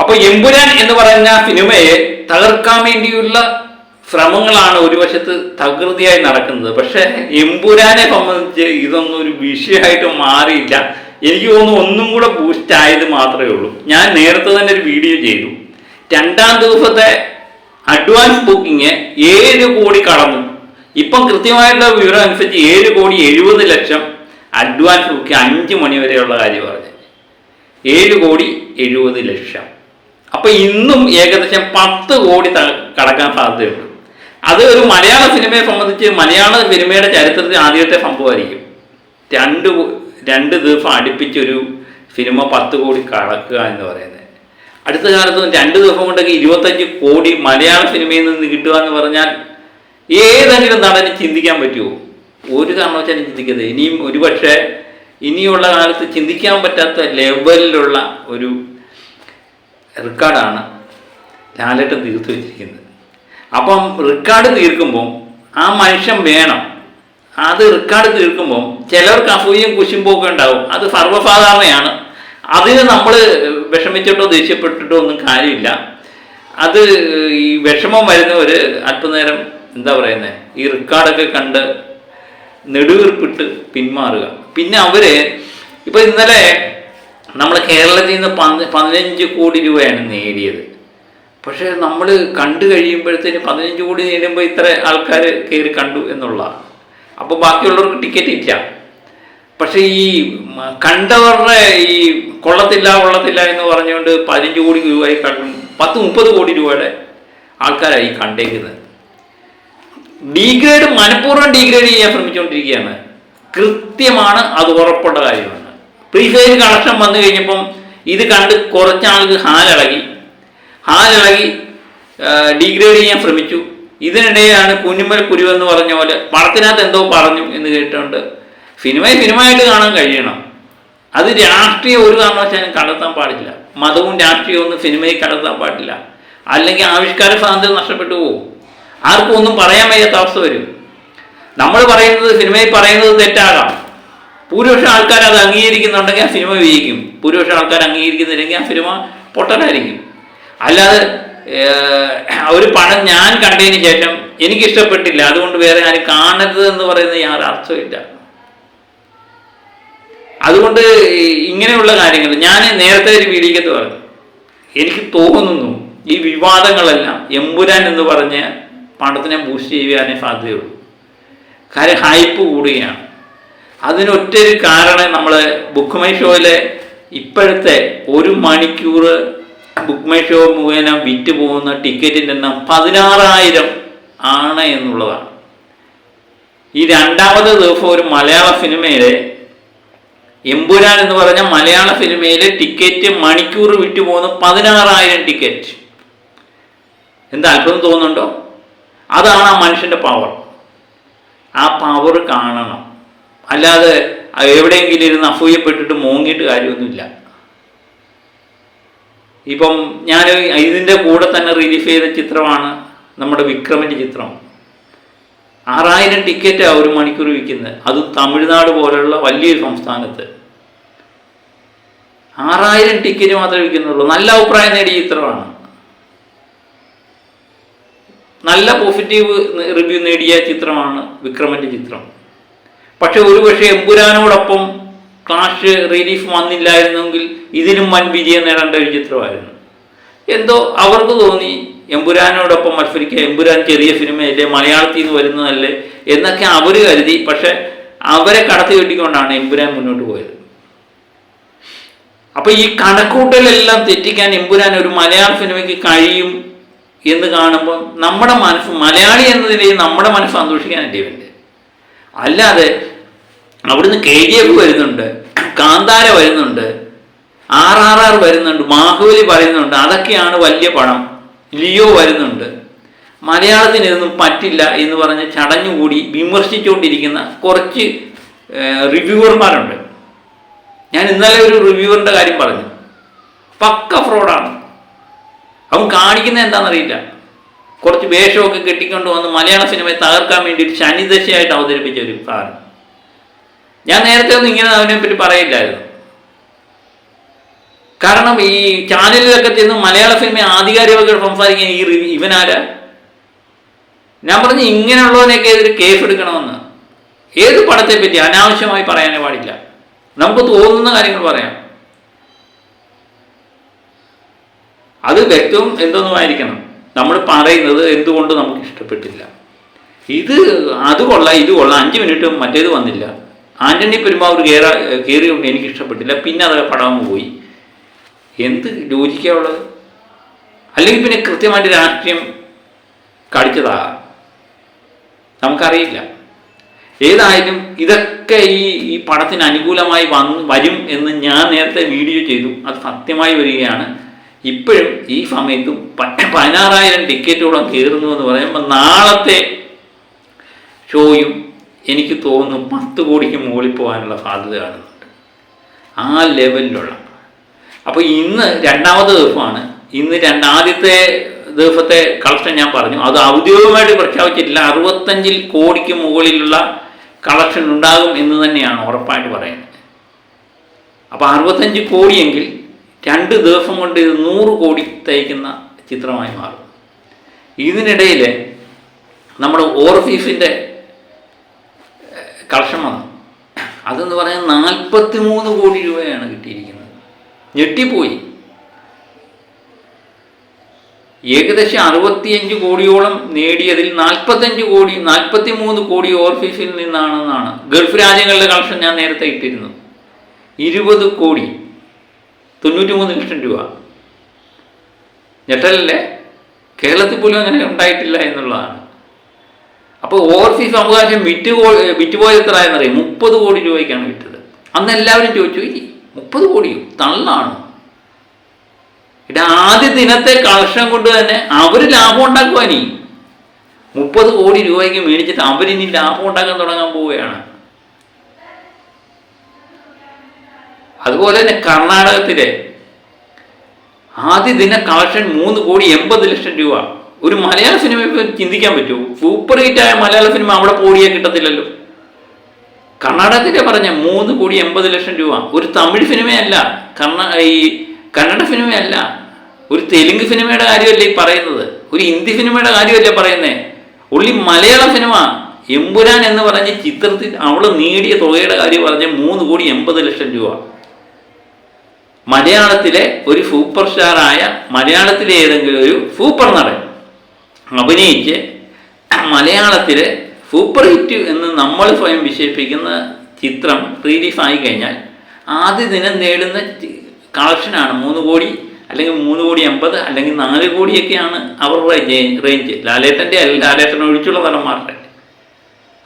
അപ്പൊ എമ്പുരാൻ എന്ന് പറയുന്ന സിനിമയെ തകർക്കാൻ വേണ്ടിയുള്ള ശ്രമങ്ങളാണ് ഒരു വശത്ത് തകൃതിയായി നടക്കുന്നത്. പക്ഷെ എമ്പുരാനെ സംബന്ധിച്ച് ഇതൊന്നും ഒരു വിഷയമായിട്ട് മാറിയില്ല. എനിക്ക് തോന്നുന്നു ഒന്നും കൂടെ ബൂസ്റ്റ് ആയത് മാത്രമേ ഉള്ളൂ. ഞാൻ നേരത്തെ തന്നെ ഒരു വീഡിയോ ചെയ്തു. രണ്ടാം ദിവസത്തെ അഡ്വാൻസ് ബുക്കിംഗ് ഏഴ് കോടി കടന്നു. ഇപ്പം കൃത്യമായിട്ടുള്ള വിവരം അനുസരിച്ച് ഏഴ് കോടി എഴുപത് ലക്ഷം അഡ്വാൻസ് ബുക്കിംഗ് അഞ്ച് മണി വരെയുള്ള കാര്യം പറഞ്ഞു. ഏഴ് കോടി എഴുപത് ലക്ഷം. അപ്പൊ ഇന്നും ഏകദേശം പത്ത് കോടി കടക്കാൻ സാധ്യതയുണ്ട്. അത് ഒരു മലയാള സിനിമയെ സംബന്ധിച്ച് മലയാള സിനിമയുടെ ചരിത്രത്തിൽ ആദ്യത്തെ സംഭവമായിരിക്കും. രണ്ട് രണ്ട് ദിവസം അടുപ്പിച്ചൊരു സിനിമ പത്ത് കോടി കടക്കുക എന്ന് പറയുന്നത്. അടുത്ത കാലത്ത് രണ്ട് ദിവസം കൊണ്ടൊക്കെ ഇരുപത്തഞ്ച് കോടി മലയാള സിനിമയിൽ നിന്ന് കിട്ടുക എന്ന് പറഞ്ഞാൽ ഏതെങ്കിലും നടന് ചിന്തിക്കാൻ പറ്റുമോ? ഒരു കാരണവശാലും ചിന്തിക്കരുത്. ഇനിയും ഒരുപക്ഷെ ഇനിയുള്ള കാലത്ത് ചിന്തിക്കാൻ പറ്റാത്ത ലെവലിലുള്ള ഒരു റെക്കോർഡാണ് ലാലേട്ടൻ തീർത്തു വെച്ചിരിക്കുന്നത്. അപ്പം റെക്കോർഡ് തീർക്കുമ്പം ആ മനുഷ്യൻ വേണം. അത് റെക്കോർഡ് തീർക്കുമ്പം ചിലർക്ക് അസൂയും കുശുമ്പോ ഒക്കെ ഉണ്ടാവും. അത് സർവസാധാരണയാണ്. അതിന് നമ്മൾ വിഷമിച്ചിട്ടോ ദേഷ്യപ്പെട്ടിട്ടോ ഒന്നും കാര്യമില്ല. അത് ഈ വിഷമം വരുന്നവർ അല്പനേരം എന്താ പറയുന്നത് ഈ റെക്കോർഡൊക്കെ കണ്ട് നെടുവീർപ്പിട്ട് പിന്മാറുക. പിന്നെ അവർ ഇപ്പൊ ഇന്നലെ നമ്മൾ കേരളത്തിൽ നിന്ന് പന്ത് പതിനഞ്ച് കോടി രൂപയാണ് നേടിയത്. പക്ഷേ നമ്മൾ കണ്ടു കഴിയുമ്പോഴത്തേന് പതിനഞ്ച് കോടി നേടുമ്പോൾ ഇത്ര ആൾക്കാർ കയറി കണ്ടു എന്നുള്ളതാണ് അപ്പോൾ ബാക്കിയുള്ളവർക്ക് ടിക്കറ്റ് ഇല്ല. പക്ഷേ ഈ കണ്ടവരുടെ ഈ കൊള്ളത്തില്ല കൊള്ളത്തില്ല എന്ന് പറഞ്ഞുകൊണ്ട് പതിനഞ്ച് കോടി രൂപയായി കണ്ടു പത്ത് മുപ്പത് കോടി രൂപയുടെ ആൾക്കാരായി കണ്ടേക്കുന്നത്. ഡീഗ്രേഡ് മനഃപൂർവം ഡീഗ്രേഡ് ചെയ്യാൻ ശ്രമിച്ചുകൊണ്ടിരിക്കുകയാണ്. കൃത്യമാണ് അത് ഉറപ്പുള്ള കാര്യമാണ്. പ്രീഫെയിൽ കണക്ഷൻ വന്നു കഴിഞ്ഞപ്പം ഇത് കണ്ട് കുറച്ച് ആൾക്ക് ഹാലിളകി ഹാലിളകി ഡീഗ്രേഡ് ചെയ്യാൻ ശ്രമിച്ചു. ഇതിനിടെയാണ് കുഞ്ഞുമ്മൽ കുരു എന്ന് പറഞ്ഞ പോലെ പടത്തിനകത്ത് എന്തോ പറഞ്ഞു എന്ന് കേട്ടുകൊണ്ട് സിനിമയെ സിനിമയായിട്ട് കാണാൻ കഴിയണം. അത് രാഷ്ട്രീയം ഒരു കാരണവശാലും കണ്ടെത്താൻ പാടില്ല. മതവും രാഷ്ട്രീയവും ഒന്നും സിനിമയിൽ കണ്ടെത്താൻ പാടില്ല. അല്ലെങ്കിൽ ആവിഷ്കാര സ്വാതന്ത്ര്യം നഷ്ടപ്പെട്ടു പോകും ആർക്കും ഒന്നും പറയാൻ വയ്യാത്ത അവസ്ഥ വരും. നമ്മൾ പറയുന്നത് സിനിമയിൽ പറയുന്നത് തെറ്റാകാം. ഭൂരിപക്ഷം ആൾക്കാർ അത് അംഗീകരിക്കുന്നുണ്ടെങ്കിൽ ആ സിനിമ വിജയിക്കും. ഭൂരിപക്ഷം ആൾക്കാർ അംഗീകരിക്കുന്നില്ലെങ്കിൽ ആ സിനിമ പൊട്ടനായിരിക്കും. അല്ലാതെ ഒരു പണം ഞാൻ കണ്ടതിന് ശേഷം എനിക്ക് ഇഷ്ടപ്പെട്ടില്ല അതുകൊണ്ട് വേറെ ആരും കാണരുത് എന്ന് പറയുന്ന യാതൊരു അർത്ഥമില്ല അതുകൊണ്ട് ഇങ്ങനെയുള്ള കാര്യങ്ങൾ ഞാൻ നേരത്തെ ഒരു വീഡിയോക്കത്ത് പറഞ്ഞു. എനിക്ക് തോന്നുന്നു ഈ വിവാദങ്ങളെല്ലാം എമ്പുരാൻ എന്ന് പറഞ്ഞ് പണത്തിനെ ബൂസ്റ്റ് ചെയ്യാനേ സാധ്യതയുള്ളൂ. കാര്യം ഹൈപ്പ് കൂടുകയാണ്. അതിനൊറ്റൊരു കാരണം നമ്മൾ ബുക്ക് മൈ ഷോയിലെ ഇപ്പോഴത്തെ ഒരു മണിക്കൂർ ബുക്ക് മൈ ഷോ മുഖേന വിറ്റ് പോകുന്ന ടിക്കറ്റിന്റെ എണ്ണം പതിനാറായിരം ആണ് എന്നുള്ളതാണ്. ഈ രണ്ടാമത്തെ ദിവസം ഒരു മലയാള സിനിമയിലെ എമ്പുരാൻ എന്ന് പറഞ്ഞ മലയാള സിനിമയിലെ ടിക്കറ്റ് മണിക്കൂർ വിറ്റ് പോകുന്ന പതിനാറായിരം ടിക്കറ്റ്. എന്താ അത്ഭുതം തോന്നുന്നുണ്ടോ? അതാണ് ആ മനുഷ്യന്റെ പവർ ആ പവർ കാണണം. അല്ലാതെ എവിടെയെങ്കിലും ഇരുന്ന് അസൂയപ്പെട്ടിട്ട് മോങ്ങിയിട്ട് കാര്യമൊന്നുമില്ല. ഇപ്പം ഞാൻ ഇതിന്റെ കൂടെ തന്നെ റിലീഫ് ചെയ്ത ചിത്രമാണ് നമ്മുടെ വിക്രമിന്റെ ചിത്രം. ആറായിരം ടിക്കറ്റാണ് ഒരു മണിക്കൂർ വിൽക്കുന്നത്. അതും തമിഴ്നാട് പോലെയുള്ള വലിയൊരു സംസ്ഥാനത്ത്. ആറായിരം ടിക്കറ്റ് മാത്രമേ വിൽക്കുന്നുള്ളൂ. നല്ല അഭിപ്രായം നേടിയ ചിത്രമാണ്. നല്ല പോസിറ്റീവ് റിവ്യൂ നേടിയ ചിത്രമാണ് വിക്രമന്റെ ചിത്രം. പക്ഷെ ഒരുപക്ഷെ എമ്പുരാനോടൊപ്പം ക്ലാഷ് റിലീഫ് വന്നില്ലായിരുന്നെങ്കിൽ ഇതിലും വൻ വിജയം നേടേണ്ട ഒരു ചിത്രമായിരുന്നു. എന്തോ അവർക്ക് തോന്നി എമ്പുരാനോടൊപ്പം മത്സരിക്കുക എമ്പുരാൻ ചെറിയ സിനിമയല്ലേ മലയാളത്തിൽ നിന്ന് വരുന്നതല്ലേ എന്നൊക്കെ അവർ കരുതി പക്ഷെ അവരെ കടത്തി വെട്ടിക്കൊണ്ടാണ് എമ്പുരാൻ മുന്നോട്ട് പോയത്. അപ്പൊ ഈ കണക്കൂട്ടലെല്ലാം തെറ്റിക്കാൻ എമ്പുരാൻ ഒരു മലയാള സിനിമയ്ക്ക് കഴിയും എന്ന് കാണുമ്പോൾ നമ്മുടെ മനസ്സ് മലയാളി എന്ന നമ്മുടെ മനസ്സ് സന്തോഷിക്കാനല്ലേ ഇവന്റെ. അല്ലാതെ അവിടുന്ന് കെ ജി എഫ് വരുന്നുണ്ട് കാന്താര വരുന്നുണ്ട് ആർ ആർ ആർ വരുന്നുണ്ട് ബാഹുബലി പറയുന്നുണ്ട് അതൊക്കെയാണ് വലിയ പണം. ലിയോ വരുന്നുണ്ട്. മലയാളത്തിന് ഇതൊന്നും പറ്റില്ല എന്ന് പറഞ്ഞ് ചടഞ്ഞുകൂടി വിമർശിച്ചുകൊണ്ടിരിക്കുന്ന കുറച്ച് റിവ്യൂവർമാരുണ്ട്. ഞാൻ ഇന്നലെ ഒരു റിവ്യൂവറിന്റെ കാര്യം പറഞ്ഞു. പക്ക ഫ്രോഡാണ്. അവൻ കാണിക്കുന്നത് എന്താണെന്നറിയില്ല. കുറച്ച് വേഷമൊക്കെ കെട്ടിക്കൊണ്ട് വന്ന് മലയാള സിനിമയെ തകർക്കാൻ വേണ്ടി ഒരു ശനിദശയായിട്ട് അവതരിപ്പിച്ച ഒരു സാധനം. ഞാൻ നേരത്തെ ഒന്നും ഇങ്ങനെ അവനെ പറ്റി പറയില്ലായിരുന്നു. കാരണം ഈ ചാനലിലൊക്കെ ചെന്ന് മലയാള സിനിമ ആധികാരികമൊക്കെ സംസാരിക്കാൻ ഈ ഇവനാരാ? ഞാൻ പറഞ്ഞു ഇങ്ങനെയുള്ളവനെയൊക്കെ എതിരെ കേസ് എടുക്കണമെന്ന്. ഏത് പടത്തെ പറ്റി? അനാവശ്യമായി പറയാനേ പാടില്ല. നമുക്ക് തോന്നുന്ന കാര്യങ്ങൾ പറയാം. അത് വ്യക്തവും എന്തൊന്നുമായിരിക്കണം? നമ്മൾ പറയുന്നത് എന്തുകൊണ്ട് നമുക്ക് ഇഷ്ടപ്പെട്ടില്ല? ഇത് അത് കൊള്ളാം ഇത് കൊള്ളാം. അഞ്ച് മിനിറ്റ് മറ്റേത് വന്നില്ല. ആന്റണി പെരുമാവർ കയറ കയറിയുണ്ട് എനിക്ക് ഇഷ്ടപ്പെട്ടില്ല പിന്നെ അത് പടാൻ പോയി. എന്ത് ലോചിക്കാവുള്ളത് അല്ലെങ്കിൽ പിന്നെ കൃത്യമായിട്ട് രാഷ്ട്രീയം കളിച്ചതാ നമുക്കറിയില്ല. ഏതായാലും ഇതൊക്കെ ഈ ഈ പടത്തിന് അനുകൂലമായി വന്ന് വരും എന്ന് ഞാൻ നേരത്തെ വീഡിയോ ചെയ്തു. അത് സത്യമായി വരികയാണ്. ഇപ്പോഴും ഈ സമയത്തും പതിനാറായിരം ടിക്കറ്റോളം കയറുന്നു എന്ന് പറയുമ്പോൾ നാളത്തെ ഷോയും എനിക്ക് തോന്നുന്നു പത്ത് കോടിക്ക് മുകളിൽ പോകാനുള്ള സാധ്യത കാണുന്നുണ്ട്. ആ ലെവലിലുള്ള. അപ്പോൾ ഇന്ന് രണ്ടാമത്തെ ദിവസമാണ്. ഇന്ന് രണ്ടാദ്യത്തെ ദിവസത്തെ കളക്ഷൻ ഞാൻ പറഞ്ഞു. അത് ഔദ്യോഗികമായിട്ട് പ്രഖ്യാപിച്ചിട്ടില്ല. അറുപത്തഞ്ചിൽ കോടിക്ക് മുകളിലുള്ള കളക്ഷൻ ഉണ്ടാകും എന്ന് തന്നെയാണ് ഉറപ്പായിട്ട് പറയുന്നത്. അപ്പോൾ അറുപത്തഞ്ച് കോടിയെങ്കിൽ രണ്ട് ദിവസം കൊണ്ട് ഇത് നൂറ് കോടി തയ്ക്കുന്ന ചിത്രമായി മാറും. ഇതിനിടയിൽ നമ്മുടെ ഓർഫീസിന്റെ കളക്ഷൻ വന്നു. അതെന്ന് പറയാൻ നാൽപ്പത്തി മൂന്ന് കോടി രൂപയാണ് കിട്ടിയിരിക്കുന്നത്. ഞെട്ടിപ്പോയി. ഏകദേശം അറുപത്തിയഞ്ച് കോടിയോളം നേടിയതിൽ നാൽപ്പത്തഞ്ച് കോടി നാൽപ്പത്തി മൂന്ന് കോടി ഓർഫീസിൽ നിന്നാണെന്നാണ് ഗൾഫ് രാജ്യങ്ങളിലെ കളക്ഷൻ ഞാൻ നേരത്തെ ഇട്ടിരുന്നു ഇരുപത് കോടി തൊണ്ണൂറ്റി മൂന്ന് ലക്ഷം രൂപ. ഞെട്ടലല്ലേ? കേരളത്തിൽ പോലും അങ്ങനെ ഉണ്ടായിട്ടില്ല എന്നുള്ളതാണ്. അപ്പോൾ ഓവർസീസ് അവകാശം വിറ്റ് വിറ്റുപോയത് എത്ര എന്നറിയാം മുപ്പത് കോടി രൂപയ്ക്കാണ് വിറ്റത് അന്ന് എല്ലാവരും ചോദിച്ചു ഈ മുപ്പത് കോടിയോ? തള്ളാണോ? ഇവിടെ ആദ്യ ദിനത്തെ കളക്ഷൻ കൊണ്ട് തന്നെ അവർ ലാഭം ഉണ്ടാക്കുവാനി മുപ്പത് കോടി രൂപയ്ക്ക് മേടിച്ചിട്ട് അവരിനി ലാഭം ഉണ്ടാക്കാൻ തുടങ്ങാൻ പോവുകയാണ്. അതുപോലെ തന്നെ കർണാടകത്തിലെ ആദ്യ ദിന കളക്ഷൻ മൂന്ന് കോടി എൺപത് ലക്ഷം രൂപ. ഒരു മലയാള സിനിമ ഇപ്പൊ ചിന്തിക്കാൻ പറ്റുമോ സൂപ്പർ ഹിറ്റ് ആയ മലയാള സിനിമ അവിടെ പോടിയാ കിട്ടത്തില്ലല്ലോ. കർണാടകത്തിന്റെ പറഞ്ഞ മൂന്ന് കോടി എൺപത് ലക്ഷം രൂപ. ഒരു തമിഴ് സിനിമയല്ല കർണ ഈ കന്നഡ സിനിമയല്ല ഒരു തെലുങ്ക് സിനിമയുടെ കാര്യമല്ല ഈ പറയുന്നത്? ഒരു ഹിന്ദി സിനിമയുടെ കാര്യമല്ലേ പറയുന്നത് ഉള്ളി മലയാള സിനിമ എമ്പുരാൻ എന്ന് പറഞ്ഞ ചിത്രത്തിൽ അവൾ നേടിയ തുകയുടെ കാര്യം പറഞ്ഞ മൂന്ന് കോടി എൺപത് ലക്ഷം രൂപ. മലയാളത്തിലെ ഒരു സൂപ്പർ സ്റ്റാറായ മലയാളത്തിലെ ഏതെങ്കിലും ഒരു സൂപ്പർ നടൻ. അഭിനയിച്ച് മലയാളത്തിൽ സൂപ്പർ ഹിറ്റ് എന്ന് നമ്മൾ സ്വയം വിശേഷിപ്പിക്കുന്ന ചിത്രം റിലീസ് ആയി കഴിഞ്ഞാൽ ആദ്യ ദിനം നേടുന്ന കളക്ഷനാണ് മൂന്ന് കോടി അല്ലെങ്കിൽ മൂന്ന് കോടി എൺപത് അല്ലെങ്കിൽ നാല് കോടിയൊക്കെയാണ് അവരുടെ റേഞ്ച് ലാലേട്ടന്റെ ലാലേട്ടൻ ഒഴിച്ചുള്ള തലമാരുടെ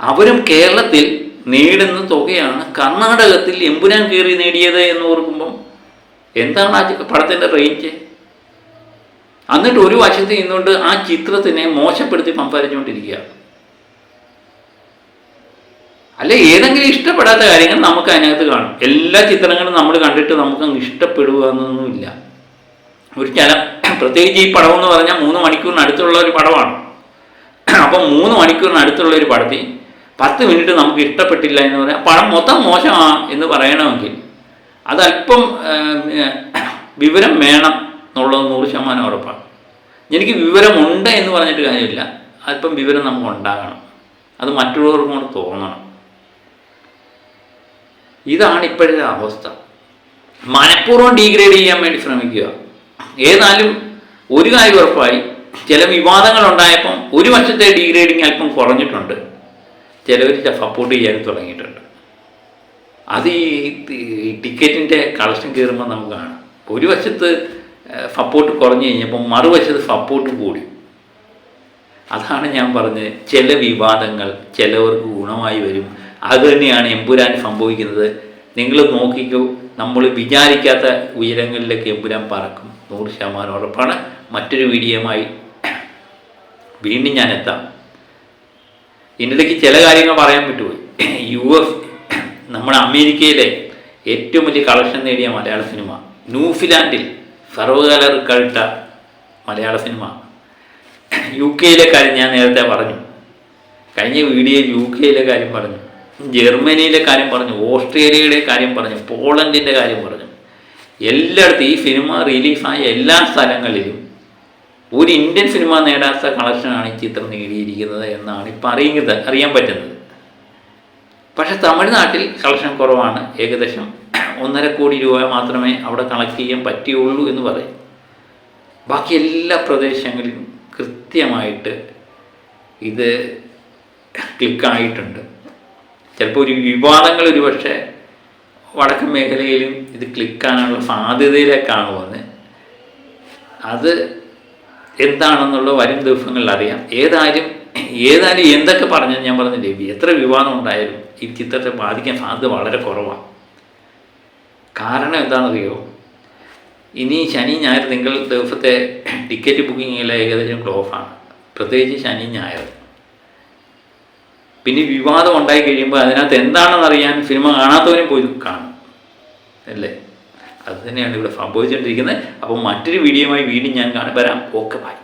അവരും കേരളത്തിൽ നേടുന്ന തുകയാണ് കർണാടകത്തിൽ എമ്പുരാൻ കയറി നേടിയത് എന്ന് ഓർക്കുമ്പം എന്താണ് ആ പടത്തിന്റെ റേഞ്ച് എന്നിട്ട് ഒരു വശത്ത് നിന്നുകൊണ്ട് ആ ചിത്രത്തിനെ മോശപ്പെടുത്തി സംസാരിച്ചുകൊണ്ടിരിക്കുക. അല്ലെ ഏതെങ്കിലും ഇഷ്ടപ്പെടാത്ത കാര്യങ്ങൾ നമുക്ക് അതിനകത്ത് കാണും. എല്ലാ ചിത്രങ്ങളും നമ്മൾ കണ്ടിട്ട് നമുക്ക് ഇഷ്ടപ്പെടുക എന്നൊന്നുമില്ല. ഒരു ചില പ്രത്യേകിച്ച് ഈ പടം എന്ന് പറഞ്ഞാൽ മൂന്ന് മണിക്കൂറിന് അടുത്തുള്ള ഒരു പടമാണ്. അപ്പം മൂന്ന് മണിക്കൂറിന് അടുത്തുള്ള ഒരു പടത്തിൽ പത്ത് മിനിറ്റ് നമുക്ക് ഇഷ്ടപ്പെട്ടില്ല എന്ന് പറഞ്ഞാൽ പടം മൊത്തം മോശമാണ് എന്ന് പറയണമെങ്കിൽ അതല്പം വിവരം വേണം. എന്നുള്ളത് നൂറ് ശതമാനം ഉറപ്പാണ്. എനിക്ക് വിവരമുണ്ട് എന്ന് പറഞ്ഞിട്ട് കാര്യമില്ല. അല്പം വിവരം നമുക്ക് ഉണ്ടാകണം അത് മറ്റുള്ളവർക്കും കൂടെ തോന്നണം. ഇതാണ് ഇപ്പോഴത്തെ അവസ്ഥ. മനഃപൂർവം ഡീഗ്രേഡ് ചെയ്യാൻ വേണ്ടി ശ്രമിക്കുക. ഏതായാലും ഒരു കാര്യം ഉറപ്പായി. ചില വിവാദങ്ങൾ ഉണ്ടായപ്പം ഒരു വർഷത്തെ ഡീഗ്രേഡിങ് അല്പം കുറഞ്ഞിട്ടുണ്ട്. ചിലവർ സപ്പോർട്ട് ചെയ്യാൻ തുടങ്ങിയിട്ടുണ്ട്. അത് ഈ ടിക്കറ്റിന്റെ കളക്ഷൻ കയറുമ്പോൾ നമുക്ക് കാണാം. ഒരു വശത്ത് സപ്പോർട്ട് കുറഞ്ഞു കഴിഞ്ഞപ്പോൾ മറുവശത്ത് സപ്പോർട്ട് കൂടി. അതാണ് ഞാൻ പറഞ്ഞത്. ചില വിവാദങ്ങൾ ചിലവർക്ക് ഗുണമായി വരും. അത് തന്നെയാണ് എമ്പുരാൻ സംഭവിക്കുന്നത്. നിങ്ങൾ നോക്കിക്കോ നമ്മൾ വിചാരിക്കാത്ത ഉയരങ്ങളിലേക്ക് എമ്പുരാൻ പറക്കും. നൂറ് ശതമാനം ഉറപ്പാണ്. മറ്റൊരു വീഡിയോയുമായി വീണ്ടും ഞാൻ എത്താം. ഇതിനിടയ്ക്ക് ചില കാര്യങ്ങൾ പറയാൻ പറ്റുമോ യു എസ് നമ്മുടെ അമേരിക്കയിലെ ഏറ്റവും വലിയ കളക്ഷൻ നേടിയ മലയാള സിനിമ ന്യൂസിലാൻഡിൽ സർവകാല റിക്കൾട്ട മലയാള സിനിമ. യു കെയിലെ കാര്യം ഞാൻ നേരത്തെ പറഞ്ഞു. കഴിഞ്ഞ വീഡിയോയിൽ യു കെയിലെ കാര്യം പറഞ്ഞു. ജർമ്മനിയിലെ കാര്യം പറഞ്ഞു. ഓസ്ട്രേലിയയുടെ കാര്യം പറഞ്ഞു. പോളണ്ടിന്റെ കാര്യം പറഞ്ഞു. എല്ലായിടത്തും ഈ സിനിമ റിലീഫായ എല്ലാ സ്ഥലങ്ങളിലും ഒരു ഇന്ത്യൻ സിനിമ നേടാത്ത കളക്ഷനാണ് ഈ ചിത്രം നേടിയിരിക്കുന്നത് എന്നാണ് ഇപ്പം അറിയുന്നത് അറിയാൻ പറ്റുന്നത്. പക്ഷേ തമിഴ്നാട്ടിൽ കളക്ഷൻ കുറവാണ് ഏകദേശം ഒന്നര കോടി രൂപ മാത്രമേ അവിടെ കളക്ട് ചെയ്യാൻ പറ്റിയുള്ളൂ എന്ന് പറയും. ബാക്കി എല്ലാ പ്രദേശങ്ങളിലും കൃത്യമായിട്ട് ഇത് ക്ലിക്കായിട്ടുണ്ട് ചിലപ്പോൾ ഒരു വിവാദങ്ങൾ ഒരു പക്ഷേ വടക്കൻ മേഖലയിലും ഇത് ക്ലിക്കാനുള്ള സാധ്യതയിലേക്കാണ് പോകുന്നത് അത് എന്താണെന്നുള്ള വരും ദിവസങ്ങളിൽ അറിയാം. ഏതായാലും ഏതായാലും എന്തൊക്കെ പറഞ്ഞാൽ ഞാൻ പറഞ്ഞില്ലേ? എത്ര വിവാദം ഉണ്ടായാലും ഈ ചിത്രത്തെ ബാധിക്കാൻ സാധ്യത വളരെ കുറവാണ്. കാരണം എന്താണെന്നറിയോ? ഇനി ശനി ഞായർ നിങ്ങൾ ദിവസത്തെ ടിക്കറ്റ് ബുക്കിങ്ങിൽ ഏകദേശം ക്ലോഫാണ് പ്രത്യേകിച്ച് ശനി ഞായർ. പിന്നെ വിവാദം ഉണ്ടായി കഴിയുമ്പോൾ അതിനകത്ത് എന്താണെന്ന് അറിയാൻ സിനിമ കാണാത്തവരും പോയി കാണും. അല്ലേ? അത് തന്നെയാണ് ഇവിടെ സംഭവിച്ചുകൊണ്ടിരിക്കുന്നത് അപ്പോൾ മറ്റൊരു വീഡിയോയുമായി വീണ്ടും ഞാൻ കാണാൻ വരാം. Okay bye